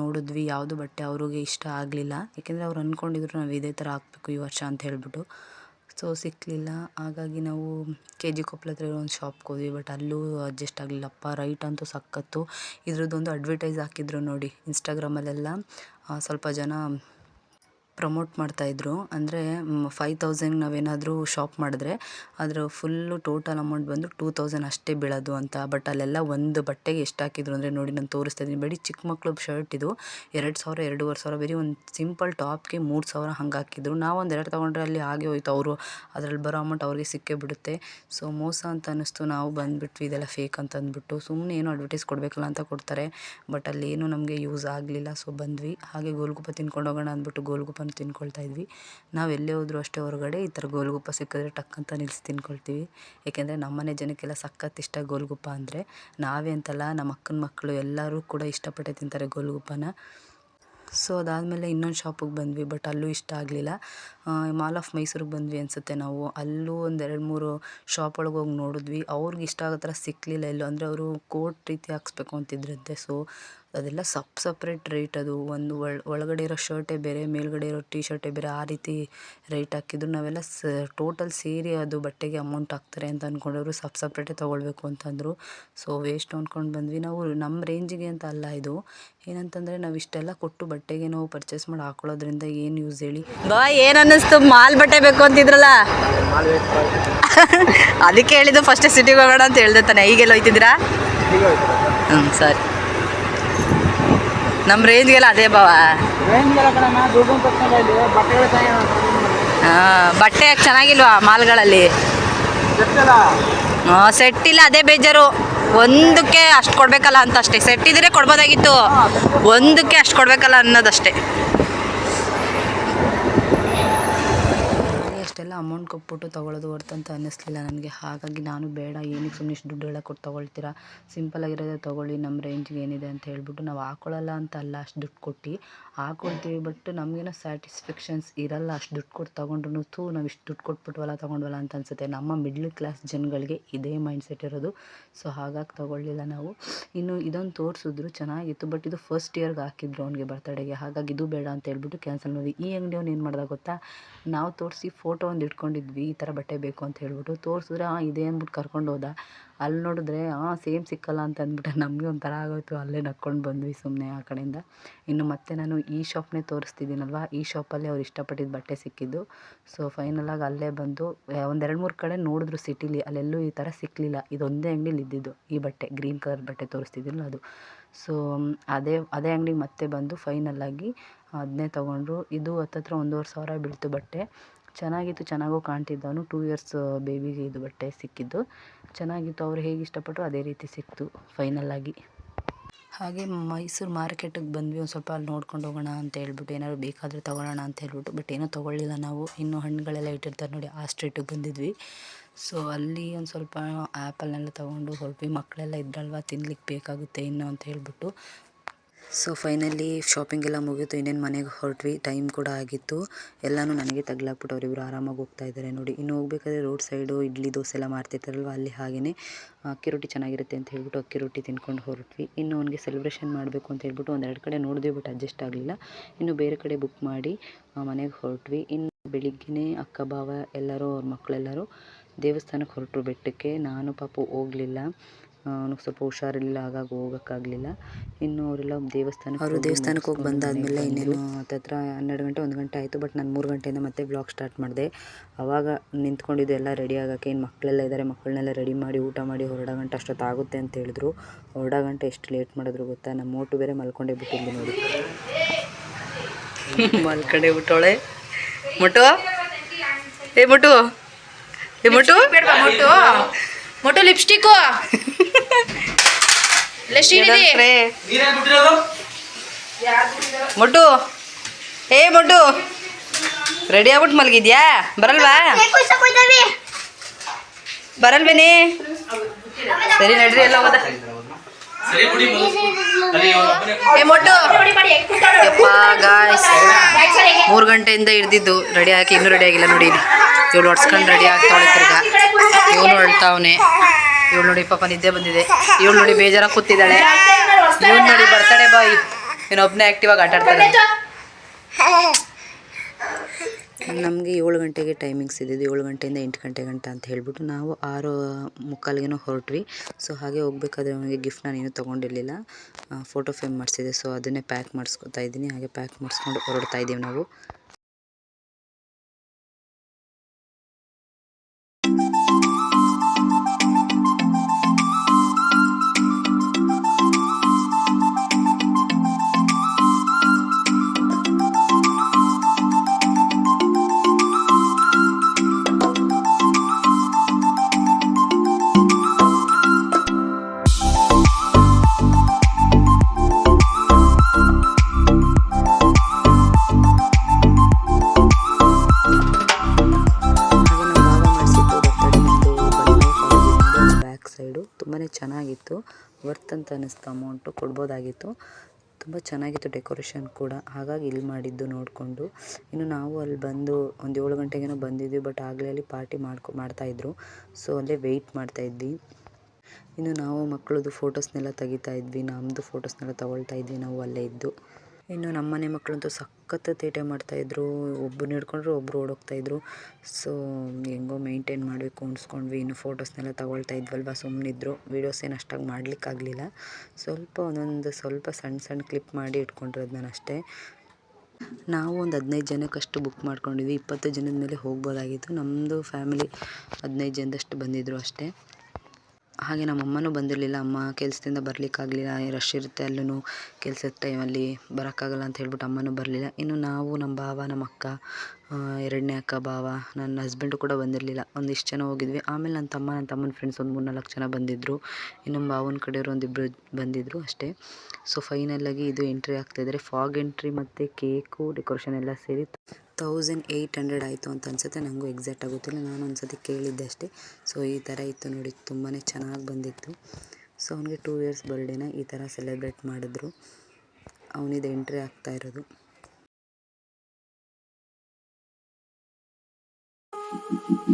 ನೋಡಿದ್ವಿ, ಯಾವುದು ಬಟ್ಟೆ ಅವ್ರಿಗೆ ಇಷ್ಟ ಆಗಲಿಲ್ಲ. ಏಕೆಂದರೆ ಅವ್ರು ಅಂದ್ಕೊಂಡಿದ್ರು ನಾವು ಇದೇ ಥರ ಹಾಕ್ಬೇಕು ಈ ವರ್ಷ ಅಂತ ಹೇಳ್ಬಿಟ್ಟು. ಸೊ ಸಿಕ್ಕಲಿಲ್ಲ ಹಾಗಾಗಿ ನಾವು ಕೆ ಜಿ ಕೊಪ್ಪಳ ಹತ್ರ ಇರೋ ಒಂದು ಶಾಪ್ಗೆ ಹೋದ್ವಿ. ಬಟ್ ಅಲ್ಲೂ ಅಡ್ಜಸ್ಟ್ ಆಗಲಿಲ್ಲಪ್ಪ. ರೈಟ್ ಅಂತೂ ಸಖತ್ತು. ಇದ್ರದ್ದೊಂದು ಅಡ್ವರ್ಟೈಸ್ ಹಾಕಿದ್ರು ನೋಡಿ ಇನ್ಸ್ಟಾಗ್ರಾಮಲ್ಲೆಲ್ಲ ಸ್ವಲ್ಪ ಜನ ಪ್ರಮೋಟ್ ಮಾಡ್ತಾಯಿದ್ರು ಅಂದರೆ ಫೈವ್ ತೌಸಂಡ್ ನಾವೇನಾದರೂ ಶಾಪ್ ಮಾಡಿದ್ರೆ, ಅದರ ಫುಲ್ಲು ಟೋಟಲ್ ಅಮೌಂಟ್ ಬಂದು ಟೂ ತೌಸಂಡ್ ಅಷ್ಟೇ ಬೀಳೋದು ಅಂತ. ಬಟ್ ಅಲ್ಲೆಲ್ಲ ಒಂದು ಬಟ್ಟೆಗೆ ಎಷ್ಟು ಹಾಕಿದ್ರು ಅಂದರೆ, ನೋಡಿ ನಾನು ತೋರಿಸ್ತಾ ಇದ್ದೀನಿ. ಬರೀ ಚಿಕ್ಕ ಮಕ್ಳು ಶರ್ಟ್ ಇದು. ಎರಡು ಸಾವಿರ, ಎರಡೂವರೆ ಸಾವಿರ, ಬರೀ ಒಂದು ಸಿಂಪಲ್ ಟಾಪ್ಗೆ ಮೂರು ಸಾವಿರ ಹಂಗೆ ಹಾಕಿದ್ರು. ನಾವು ಎರಡು ತೊಗೊಂಡ್ರೆ ಅಲ್ಲಿ ಹಾಗೆ ಹೋಯ್ತು. ಅವರು ಅದ್ರಲ್ಲಿ ಬರೋ ಅಮೌಂಟ್ ಅವ್ರಿಗೆ ಸಿಕ್ಕೇ ಬಿಡುತ್ತೆ. ಸೊ ಮೋಸ ಅಂತ ಅನ್ನಿಸ್ತು. ನಾವು ಬಂದುಬಿಟ್ವಿ. ಇದೆಲ್ಲ ಫೇಕ್ ಅಂತ ಅಂದ್ಬಿಟ್ಟು. ಸುಮ್ಮನೆ ಏನು ಅಡ್ವರ್ಟೈಸ್ ಕೊಡಬೇಕಲ್ಲ ಅಂತ ಕೊಡ್ತಾರೆ. ಬಟ್ ಅಲ್ಲಿ ಏನೂ ನಮಗೆ ಯೂಸ್ ಆಗಲಿಲ್ಲ. ಸೊ ಬಂದ್ವಿ. ಹಾಗೆ ಗೋಲ್ಗುಪ್ಪ ತಿನ್ಕೊಂಡು ಹೋಗೋಣ ಅಂದ್ಬಿಟ್ಟು ಗೋಲ್ಗುಪ್ಪನ ತಿನ್ಕೊಳ್ತಾ ಇದ್ವಿ. ನಾವು ಎಲ್ಲೇ ಹೋದರೂ ಅಷ್ಟೇ ಹೊರಗಡೆ ಈ ಥರ ಗೋಲ್ಗುಪ್ಪ ಸಿಕ್ಕಿದ್ರೆ ಟಕ್ ಅಂತ ನಿಲ್ಲಿಸಿ ತಿನ್ಕೊಳ್ತೀವಿ. ಏಕೆಂದರೆ ನಮ್ಮನೆ ಜನಕ್ಕೆಲ್ಲ ಸಖತ್ ಇಷ್ಟ ಗೋಲ್ಗುಪ್ಪ ಅಂದರೆ ನಾವೇ ಅಂತಲ್ಲ ನಮ್ಮ ಅಕ್ಕನ ಮಕ್ಕಳು ಎಲ್ಲರೂ ಕೂಡ ಇಷ್ಟಪಟ್ಟೆ ತಿಂತಾರೆ ಗೋಲ್ಗುಪ್ಪನ. ಸೊ ಅದಾದಮೇಲೆ ಇನ್ನೊಂದು ಶಾಪಿಗೆ ಬಂದ್ವಿ ಬಟ್ ಅಲ್ಲೂ ಇಷ್ಟ ಆಗಲಿಲ್ಲ. ಮಾಲ್ ಆಫ್ ಮೈಸೂರಿಗೆ ಬಂದ್ವಿ ಅನಿಸುತ್ತೆ ನಾವು. ಅಲ್ಲೂ ಒಂದು ಎರಡು ಮೂರು ಶಾಪ್ ಒಳಗೆ ಹೋಗಿ ನೋಡಿದ್ವಿ. ಅವ್ರಿಗೆ ಇಷ್ಟ ಆಗೋ ಥರ ಸಿಕ್ಕಲಿಲ್ಲ ಎಲ್ಲೂ. ಅಂದರೆ ಅವರು ಕೋಟ್ ರೀತಿ ಹಾಕ್ಸ್ಬೇಕು ಅಂತಿದ್ರಂತೆ ಸೊ ಅದೆಲ್ಲ ಸಪ್ ಸಪ್ರೇಟ್ ರೇಟ್ ಅದು. ಒಂದು ಒಳ, ಒಳಗಡೆ ಇರೋ ಶರ್ಟೇ ಬೇರೆ, ಮೇಲ್ಗಡೆ ಇರೋ ಟಿ ಶರ್ಟೇ ಬೇರೆ, ಆ ರೀತಿ ರೇಟ್ ಹಾಕಿದ್ರು ನಾವೆಲ್ಲ ಸ, ಟೋಟಲ್ ಸೇರಿ ಅದು ಬಟ್ಟೆಗೆ ಅಮೌಂಟ್ ಹಾಕ್ತಾರೆ ಅಂತ ಅಂದ್ಕೊಂಡವ್ರು ಸಪ್ ಸಪ್ರೇಟೇ ತೊಗೊಳ್ಬೇಕು ಅಂತಂದರು ಸೊ, ವೇಸ್ಟ್ ಅಂದ್ಕೊಂಡು ಬಂದ್ವಿ. ನಾವು ನಮ್ಮ ರೇಂಜಿಗೆ ಅಂತ ಅಲ್ಲ ಇದು. ಏನಂತಂದರೆ ನಾವು ಇಷ್ಟೆಲ್ಲ ಕೊಟ್ಟು ಬಟ್ಟೆಗೆ ನಾವು ಪರ್ಚೇಸ್ ಮಾಡಿ ಹಾಕೊಳ್ಳೋದ್ರಿಂದ ಏನು ಯೂಸ್ ಹೇಳಿ. ಬಾ, ಏನು ಅನ್ನಿಸ್ತು? ಮಾಲ್ ಬಟ್ಟೆ ಬೇಕು ಅಂತಿದ್ರಲ್ಲ? ಅದಕ್ಕೆ ಹೇಳಿದ್ದು ಫಸ್ಟ್ ಸಿಟಿಗೆ ಹೋಗೋಣ ಅಂತ ಹೇಳ್ದೆ ತಾನೆ. ಈಗೆಲ್ಲ ಹೋಯ್ತಿದ್ದೀರಾ? ಹ್ಞೂ ಸರಿ. ನಮ್ಮ ರೇಂಜ್ಗೆಲ್ಲ ಅದೇ ಭಾವ. ಬಟ್ಟೆ ಯಾಕೆ ಚೆನ್ನಾಗಿಲ್ವಾ ಮಾಲ್ಗಳಲ್ಲಿ? ಸೆಟ್ ಇಲ್ಲ ಅದೇ ಬೇಜಾರು. ಒಂದಕ್ಕೆ ಅಷ್ಟು ಕೊಡ್ಬೇಕಲ್ಲ ಅಂತ ಅಷ್ಟೇ ಸೆಟ್ ಇದ್ರೆ ಕೊಡ್ಬೋದಾಗಿತ್ತು ಒಂದಕ್ಕೆ ಅಷ್ಟು ಕೊಡ್ಬೇಕಲ್ಲ ಅನ್ನೋದಷ್ಟೇ. ಅಮೌಂಟ್ ಕೊಟ್ಬಿಟ್ಟು ತೊಗೊಳೋದು ಅಂತ ಅನ್ನಿಸ್ಲಿಲ್ಲ ನನಗೆ. ಹಾಗಾಗಿ ನಾನು ಬೇಡ ಏನಕ್ಕೆ ಸುಮ್ಮನೆ ಇಷ್ಟು ದುಡ್ಡು ಎಲ್ಲ ಕೊಟ್ಟು ತೊಗೊಳ್ತೀರಾ? ಸಿಂಪಲಾಗಿರೋದೇ ತೊಗೊಳ್ಳಿ ನಮ್ಮ ರೇಂಜ್ಗೆ ಏನಿದೆ ಅಂತ ಹೇಳ್ಬಿಟ್ಟು ನಾವು ಹಾಕೊಳ್ಳಲ್ಲ ಅಂತ ಅಲ್ಲ, ಅಷ್ಟು ದುಡ್ಡು ಕೊಟ್ಟು ಹಾಕೊಳ್ತೀವಿ ಬಟ್ ನಮಗೇನೋ ಸ್ಯಾಟಿಸ್ಫ್ಯಾಕ್ಷನ್ಸ್ ಇರಲ್ಲ, ಅಷ್ಟು ದುಡ್ಡು ಕೊಟ್ಟು ತೊಗೊಂಡ್ರು ಥೂ, ನಾವು ಇಷ್ಟು ದುಡ್ಡು ಕೊಟ್ಬಿಟ್ವಲ್ಲ, ತೊಗೊಂಡ್ವಲ್ಲ ಅಂತ ಅನಿಸುತ್ತೆ. ನಮ್ಮ ಮಿಡ್ಲ್ ಕ್ಲಾಸ್ ಜನಗಳಿಗೆ ಇದೇ ಮೈಂಡ್ ಸೆಟ್ ಇರೋದು. ಸೊ ಹಾಗಾಗಿ ತೊಗೊಳ್ಳಿಲ್ಲ ನಾವು. ಇನ್ನು ಇದೊಂದು ತೋರಿಸಿದ್ರು ಚೆನ್ನಾಗಿತ್ತು ಬಟ್ ಇದು ಫಸ್ಟ್ ಇಯರ್ಗೆ ಹಾಕಿದ್ರು ಅವ್ನಿಗೆ ಬರ್ತಡೆಗೆ ಹಾಗಾಗಿ ಇದು ಬೇಡ ಅಂತ ಹೇಳ್ಬಿಟ್ಟು ಕ್ಯಾನ್ಸಲ್ ಮಾಡಿ. ಈ ಅಂಗಡಿಯವ್ನು ಏನು ಮಾಡ್ದ ಗೊತ್ತಾ? ನಾವು ತೋರಿಸಿ ಫೋಟೋ ಒಂದು ಇಟ್ಕೊಂಡಿದ್ವಿ, ಈ ಥರ ಬಟ್ಟೆ ಬೇಕು ಅಂತ ಹೇಳ್ಬಿಟ್ಟು ತೋರಿಸಿದ್ರೆ, ಹಾಂ, ಇದೆ ಅಂದ್ಬಿಟ್ಟು ಕರ್ಕೊಂಡು ಹೋದ. ಅಲ್ಲಿ ನೋಡಿದ್ರೆ, ಹಾಂ, ಸೇಮ್ ಸಿಕ್ಕಲ್ಲ ಅಂತ ಅಂದ್ಬಿಟ್ಟು ನಮಗೆ ಒಂಥರ ಆಗೋಯ್ತು. ಅಲ್ಲೇ ನಕ್ಕೊಂಡು ಬಂದ್ವಿ ಸುಮ್ಮನೆ ಆ ಕಡೆಯಿಂದ. ಇನ್ನು ಮತ್ತೆ ನಾನು ಈ ಶಾಪ್ನೇ ತೋರಿಸ್ತಿದ್ದೀನಲ್ವ, ಈ ಶಾಪಲ್ಲಿ ಅವ್ರು ಇಷ್ಟಪಟ್ಟಿದ್ದ ಬಟ್ಟೆ ಸಿಕ್ಕಿದ್ದು. ಸೊ ಫೈನಲಾಗಿ ಅಲ್ಲೇ ಬಂದು ಒಂದೆರಡು ಮೂರು ಕಡೆ ನೋಡಿದ್ರು ಸಿಟಿಲಿ, ಅಲ್ಲೆಲ್ಲೂ ಈ ಥರ ಸಿಕ್ಕಲಿಲ್ಲ ಇದೊಂದೇ ಅಂಗಡೀಲಿ ಇದ್ದಿದ್ದು, ಈ ಬಟ್ಟೆ, ಗ್ರೀನ್ ಕಲರ್ ಬಟ್ಟೆ ತೋರಿಸ್ತಿದ್ದಿಲ್ಲ ಅದು. ಸೊ, ಅದೇ ಅದೇ ಅಂಗಡಿಗೆ ಮತ್ತೆ ಬಂದು ಫೈನಲಾಗಿ ಅದನ್ನೇ ತೊಗೊಂಡ್ರು. ಇದು ಹತ್ತತ್ರ ಒಂದೂವರೆ ಸಾವಿರ ಬೀಳ್ತು ಬಟ್ಟೆ. ಚೆನ್ನಾಗಿತ್ತು, ಚೆನ್ನಾಗೂ ಕಾಣ್ತಿದ್ದವನು. ಟೂ ಇಯರ್ಸ್ ಬೇಬಿಗೆ ಇದು ಬಟ್ಟೆ ಸಿಕ್ಕಿದ್ದು. ಚೆನ್ನಾಗಿತ್ತು. ಅವ್ರು ಹೇಗೆ ಇಷ್ಟಪಟ್ಟರು ಅದೇ ರೀತಿ ಸಿಕ್ತು ಫೈನಲಾಗಿ ಹಾಗೆ ಮೈಸೂರು ಮಾರ್ಕೆಟಿಗೆ ಬಂದ್ವಿ. ಒಂದು ಸ್ವಲ್ಪ ಅಲ್ಲಿ ನೋಡ್ಕೊಂಡು ಹೋಗೋಣ ಅಂತ ಹೇಳ್ಬಿಟ್ಟು, ಏನಾದ್ರು ಬೇಕಾದರೆ ತೊಗೊಳ್ಳೋಣ ಅಂತ ಹೇಳ್ಬಿಟ್ಟು ಬಟ್ ಏನೂ ತೊಗೊಳ್ಳಿಲ್ಲ ನಾವು. ಇನ್ನೂ ಹಣ್ಣುಗಳೆಲ್ಲ ಇಟ್ಟಿರ್ತಾರೆ ನೋಡಿ, ಆ ಸ್ಟ್ರೀಟಿಗೆ ಬಂದಿದ್ವಿ. ಸೊ ಅಲ್ಲಿ ಒಂದು ಸ್ವಲ್ಪ ಆ್ಯಪಲ್ನೆಲ್ಲ ತೊಗೊಂಡು ಹೊರಟ್ವಿ ಮಕ್ಕಳೆಲ್ಲ ಇದ್ರಲ್ವ ತಿನ್ಲಿಕ್ಕೆ ಬೇಕಾಗುತ್ತೆ ಇನ್ನು ಅಂತ ಹೇಳ್ಬಿಟ್ಟು. ಸೊ ಫೈನಲಿ ಶಾಪಿಂಗ್ ಎಲ್ಲ ಮುಗೀತು, ಇನ್ನೇನು ಮನೆಗೆ ಹೊರಟ್ವಿ ಟೈಮ್ ಕೂಡ ಆಗಿತ್ತು. ಎಲ್ಲನೂ ನನಗೆ ತಗ್ಲಾಕ್ಬಿಟ್ಟು ಅವರಿಬ್ಬರು ಆರಾಮಾಗಿ ಹೋಗ್ತಾ ಇದ್ದಾರೆ ನೋಡಿ. ಇನ್ನು ಹೋಗ್ಬೇಕಾದ್ರೆ ರೋಡ್ ಸೈಡು ಇಡ್ಲಿ ದೋಸೆ ಎಲ್ಲ ಮಾಡ್ತಿರ್ತಾರಲ್ವ, ಅಲ್ಲಿ ಹಾಗೆಯೇ ಅಕ್ಕಿ ರೊಟ್ಟಿ ಚೆನ್ನಾಗಿರುತ್ತೆ ಅಂತ ಹೇಳ್ಬಿಟ್ಟು ಅಕ್ಕಿ ರೊಟ್ಟಿ ತಿನ್ಕೊಂಡು ಹೊರಟ್ವಿ. ಇನ್ನು ಅವನಿಗೆ ಸೆಲೆಬ್ರೇಷನ್ ಮಾಡಬೇಕು ಅಂತ ಹೇಳ್ಬಿಟ್ಟು ಒಂದೆರಡು ಕಡೆ ನೋಡಿದ್ವಿ ಬಟ್ ಅಡ್ಜಸ್ಟ್ ಆಗಲಿಲ್ಲ. ಇನ್ನು ಬೇರೆ ಕಡೆ ಬುಕ್ ಮಾಡಿ ಮನೆಗೆ ಹೊರಟ್ವಿ. ಇನ್ನು ಬೆಳಿಗ್ಗೆನೇ ಅಕ್ಕ, ಭಾವ ಎಲ್ಲರೂ, ಅವ್ರ ಮಕ್ಕಳೆಲ್ಲರೂ ದೇವಸ್ಥಾನಕ್ಕೆ ಹೊರಟರು ಬೆಟ್ಟಕ್ಕೆ. ನಾನು ಪಾಪು ಹೋಗಲಿಲ್ಲ. ಅವನಿಗೆ ಸ್ವಲ್ಪ ಹುಷಾರಿಲ್ಲ ಹಾಗಾಗಿ ಹೋಗೋಕ್ಕಾಗಲಿಲ್ಲ. ಇನ್ನು ಅವರೆಲ್ಲ ದೇವಸ್ಥಾನಕ್ಕೆ ಅವರು ದೇವಸ್ಥಾನಕ್ಕೆ ಹೋಗಿ ಬಂದಾದಮೇಲೆ ಇನ್ನೇನು ಹತ್ತತ್ರ ಹನ್ನೆರಡು ಗಂಟೆ ಒಂದು ಗಂಟೆ ಆಯಿತು ಬಟ್ ನಾನು ಮೂರು ಗಂಟೆಯಿಂದ ಮತ್ತೆ ಬ್ಲಾಗ್ ಸ್ಟಾರ್ಟ್ ಮಾಡಿದೆ. ಆವಾಗ ನಿಂತ್ಕೊಂಡಿದ್ದು ಎಲ್ಲ ರೆಡಿ ಆಗೋಕ್ಕೆ ಇನ್ನು ಮಕ್ಕಳೆಲ್ಲ ಇದ್ದಾರೆ ಮಕ್ಕಳನ್ನೆಲ್ಲ ರೆಡಿ ಮಾಡಿ ಊಟ ಮಾಡಿ ಹೊರಡೋ ಗಂಟೆ ಅಷ್ಟೊತ್ತಾಗುತ್ತೆ ಅಂತ ಹೇಳಿದ್ರು. ಹೊರಡೋ ಗಂಟೆ ಎಷ್ಟು ಲೇಟ್ ಮಾಡಿದ್ರು ಗೊತ್ತಾ? ನಮ್ಮ ಮೋಟು ಬೇರೆ ಮಲ್ಕೊಂಡೇ ಬಿಟ್ಟಿದ್ದೆ ನೋಡಿ. ಮಲ್ಕೊಂಡೇ ಬಿಟ್ಟೋಳೆ ಮುಟ್ಟು ಏ ಮುಟ್ಟು ಏ ಮುಟ್ಟು ಮೊಟ್ಟು ಮೊಟ್ಟು ಲಿಪ್ಸ್ಟಿಕ್ಕು. ಮೊಟ್ಟು ಮುಟು. ಏ ಮೊಟ್ಟು ರೆಡಿ ಆಗ್ಬಿಟ್ಟು ಮಲಗಿದ್ಯಾ? ಬರಲ್ವಾ? ಬರಲ್ವೇನೆ? ಸರಿ ನಡ್ರಿ ಎಲ್ಲ ಹೋದ ಏ ಮೊಟ್ಟು ಯಪ್ಪ ಗಾಯ್ಸ್ ಮೂರು ಗಂಟೆಯಿಂದ ಹಿಡ್ದಿದ್ದು. ರೆಡಿ ಹಾಕಿ ಇನ್ನೂ ರೆಡಿ ಆಗಿಲ್ಲ ನೋಡಿ. ಇವಳು ಹೊಡ್ಸ್ಕೊಂಡು ರೆಡಿ ಆಗ್ತಾವಳೆ ತಿರ್ಗ. ಇವನು ಹೊಳ್ತಾವನೆ ಇವಳು ನೋಡಿ ಪಾಪ ನಿದ್ದೆ ಬಂದಿದೆ. ಇವಳು ನೋಡಿ ಬೇಜಾರಾಗಿ ಕೂತಿದ್ದಾಳೆ. ಇವಳು ನೋಡಿ ಬರ್ತಾಳೆ ಬಾಯ್ ಆಕ್ಟಿವ್ ಆಗಿ ಆಟ ಆಡ್ತಾರೆ ನಮಗೆ ಏಳು ಗಂಟೆಗೆ ಟೈಮಿಂಗ್ಸ್ ಇದ್ದಿದ್ದು ಏಳು ಗಂಟೆಯಿಂದ ಎಂಟು ಗಂಟೆ ಗಂಟ ಅಂತ ಹೇಳ್ಬಿಟ್ಟು ನಾವು ಆರು ಮುಕ್ಕಾಲಿಗೇನೋ ಹೊರಟ್ವಿ. ಸೊ ಹಾಗೆ ಹೋಗ್ಬೇಕಾದ್ರೆ ಅವನಿಗೆ ಗಿಫ್ಟ್ ನಾನೇನು ತೊಗೊಂಡಿರಲಿಲ್ಲ. ಫೋಟೋ ಫ್ರೇಮ್ ಮಾಡಿಸಿದೆ. ಸೊ ಅದನ್ನೇ ಪ್ಯಾಕ್ ಮಾಡಿಸ್ಕೊತಾ ಇದ್ದೀನಿ. ಹಾಗೆ ಪ್ಯಾಕ್ ಮಾಡಿಸ್ಕೊಂಡು ಹೊರಡ್ತಾ ಇದ್ದೀವಿ ನಾವು. ಚೆನ್ನಾಗಿತ್ತು ವರ್ತ್ ಅಂತ ಅನ್ನಿಸ್ತು, ಅಮೌಂಟು ಕೊಡ್ಬೋದಾಗಿತ್ತು. ತುಂಬ ಚೆನ್ನಾಗಿತ್ತು ಡೆಕೋರೇಷನ್ ಕೂಡ. ಹಾಗಾಗಿ ಇಲ್ಲಿ ಮಾಡಿದ್ದು ನೋಡಿಕೊಂಡು. ಇನ್ನು ನಾವು ಅಲ್ಲಿ ಬಂದು ಒಂದು ಏಳು ಗಂಟೆಗೇನೋ ಬಂದಿದ್ವಿ, ಬಟ್ ಆಗಲೇ ಅಲ್ಲಿ ಪಾರ್ಟಿ ಮಾಡ್ಕೊ ಮಾಡ್ತಾಯಿದ್ರು ಸೊ, ಅಲ್ಲೇ ವೆಯ್ಟ್ ಮಾಡ್ತಾಯಿದ್ವಿ ಇನ್ನು ನಾವು ಮಕ್ಕಳದ್ದು ಫೋಟೋಸ್ನೆಲ್ಲ ತೆಗಿತಾ ಇದ್ವಿ. ನಮ್ಮದು ಫೋಟೋಸ್ನೆಲ್ಲ ತಗೊಳ್ತಾ ಇದ್ವಿ. ನಾವು ಅಲ್ಲೇ ಇದ್ದು. ಇನ್ನು ನಮ್ಮ ಮನೆ ಮಕ್ಕಳಂತೂ ಸಖತ್ತು ತೇಟೆ ಮಾಡ್ತಾಯಿದ್ರು ಒಬ್ರನ್ನ ಹಿಡ್ಕೊಂಡ್ರೆ ಒಬ್ಬರು ಓಡೋಗ್ತಾಯಿದ್ರು ಸೊ ಹೆಂಗೋ ಮೇಂಟೈನ್ ಮಾಡಬೇಕು ಅನ್ಸ್ಕೊಂಡ್ವಿ. ಇನ್ನು ಫೋಟೋಸ್ನೆಲ್ಲ ತಗೊಳ್ತಾ ಇದ್ವಲ್ವ ಸುಮ್ಮನಿದ್ರು ವೀಡಿಯೋಸ್ ಏನು ಅಷ್ಟಾಗಿ ಮಾಡಲಿಕ್ಕಾಗಲಿಲ್ಲ. ಸ್ವಲ್ಪ ಒಂದೊಂದು ಸ್ವಲ್ಪ ಸಣ್ಣ ಸಣ್ಣ ಕ್ಲಿಪ್ ಮಾಡಿ ಇಟ್ಕೊಂಡಿರೋದು ನಾನು ಅಷ್ಟೇ. ನಾವು ಒಂದು ಹದಿನೈದು ಜನಕ್ಕಷ್ಟು ಬುಕ್ ಮಾಡ್ಕೊಂಡಿದ್ವಿ. ಇಪ್ಪತ್ತು ಜನದ ಮೇಲೆ ಹೋಗ್ಬೋದಾಗಿತ್ತು. ನಮ್ಮದು ಫ್ಯಾಮಿಲಿ ಹದಿನೈದು ಜನದಷ್ಟು ಬಂದಿದ್ದರು ಅಷ್ಟೇ. ಹಾಗೆ ನಮ್ಮ ಅಮ್ಮನೂ ಬಂದಿರಲಿಲ್ಲ, ಅಮ್ಮ ಕೆಲಸದಿಂದ ಬರಲಿಕ್ಕಾಗಲಿಲ್ಲ, ರಶ್ ಇರುತ್ತೆ ಅಲ್ಲೂ ಕೆಲಸದ ಟೈಮಲ್ಲಿ ಬರೋಕ್ಕಾಗಲ್ಲ ಅಂತ ಹೇಳ್ಬಿಟ್ಟು ಅಮ್ಮನೂ ಬರಲಿಲ್ಲ. ಇನ್ನು ನಾವು, ನಮ್ಮ ಭಾವ, ನಮ್ಮ ಅಕ್ಕ ಎರಡನೇ ಅಕ್ಕ ಭಾವ, ನನ್ನ ಹಸ್ಬೆಂಡು ಕೂಡ ಬಂದಿರಲಿಲ್ಲ. ಒಂದಿಷ್ಟು ಜನ ಹೋಗಿದ್ವಿ. ಆಮೇಲೆ ನನ್ನ ತಮ್ಮ ನನ್ನ ತಮ್ಮನ ಫ್ರೆಂಡ್ಸ್ ಒಂದು ಮೂರು ನಾಲ್ಕು ಜನ ಬಂದಿದ್ದರು ಇನ್ನು ನಮ್ಮ ಭಾವನ ಕಡೆಯವರು ಒಂದಿಬ್ಬರು ಬಂದಿದ್ದರು ಅಷ್ಟೇ. ಸೊ ಫೈನಲ್ಲಾಗಿ ಇದು ಎಂಟ್ರಿ ಆಗ್ತಾಯಿದ್ದಾರೆ ಫಾಗ್ ಎಂಟ್ರಿ ಮತ್ತು ಕೇಕು ಡೆಕೋರೇಷನ್ ಎಲ್ಲ ಸೇರಿ ತೌಸಂಡ್ ಏಯ್ಟ್ ಹಂಡ್ರೆಡ್ ಆಯಿತು ಅಂತ ಅನಿಸುತ್ತೆ. ನನಗೂ ಎಕ್ಸಾಕ್ಟ್ ಆಗುತ್ತಿಲ್ಲ ನಾನು ಒಂದು ಸತಿ ಕೇಳಿದ್ದೆ ಅಷ್ಟೇ ಸೊ ಈ ಥರ ಇತ್ತು ನೋಡಿ. ತುಂಬಾ ಚೆನ್ನಾಗಿ ಬಂದಿತ್ತು. ಸೊ ಅವನಿಗೆ ಟೂ ಇಯರ್ಸ್ ಬರ್ಡೇನ ಈ ಥರ ಸೆಲೆಬ್ರೇಟ್ ಮಾಡಿದ್ರು. ಅವನಿದು ಎಂಟ್ರಿ ಆಗ್ತಾ ಇರೋದು. ಹಾಗೆ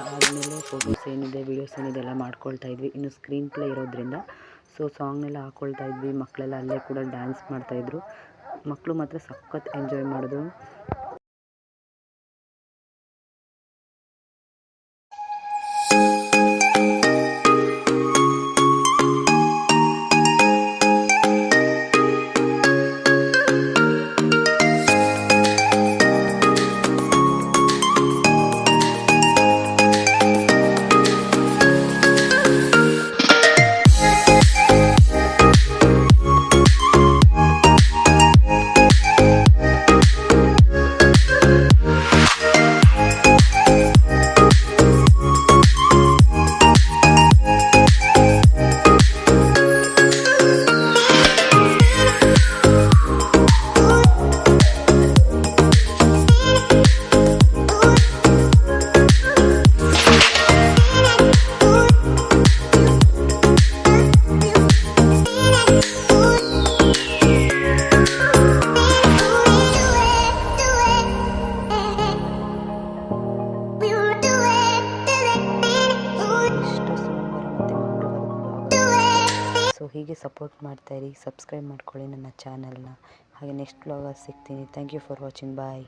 ಆದಮೇಲೆ ಫೋಟೋಸ್ ಏನಿದೆ ವೀಡಿಯೋಸ್ ಏನಿದೆ ಎಲ್ಲ ಮಾಡ್ಕೊಳ್ತಾ ಇದ್ವಿ. ಇನ್ನು ಸ್ಕ್ರೀನ್ ಪ್ಲೇ ಇರೋದ್ರಿಂದ. ಸೊ ಸಾಂಗ್ನೆಲ್ಲ ಹಾಕ್ಕೊಳ್ತಾ ಇದ್ವಿ. ಮಕ್ಕಳೆಲ್ಲ ಅಲ್ಲೇ ಕೂಡ ಡ್ಯಾನ್ಸ್ ಮಾಡ್ತಾಯಿದ್ರು ಮಕ್ಕಳು ಮಾತ್ರ ಸಖತ್ ಎಂಜಾಯ್ ಮಾಡಿದ್ರು ಸಪೋರ್ಟ್ ಮಾಡ್ತಾಯಿರಿ ಸಬ್ಸ್ಕ್ರೈಬ್ ಮಾಡ್ಕೊಳ್ಳಿ ನನ್ನ ಚಾನಲ್ನ. ಹಾಗೆ ನೆಕ್ಸ್ಟ್ ವ್ಲಾಗಲ್ಲಿ ಸಿಗ್ತೀನಿ. Thank you for watching bye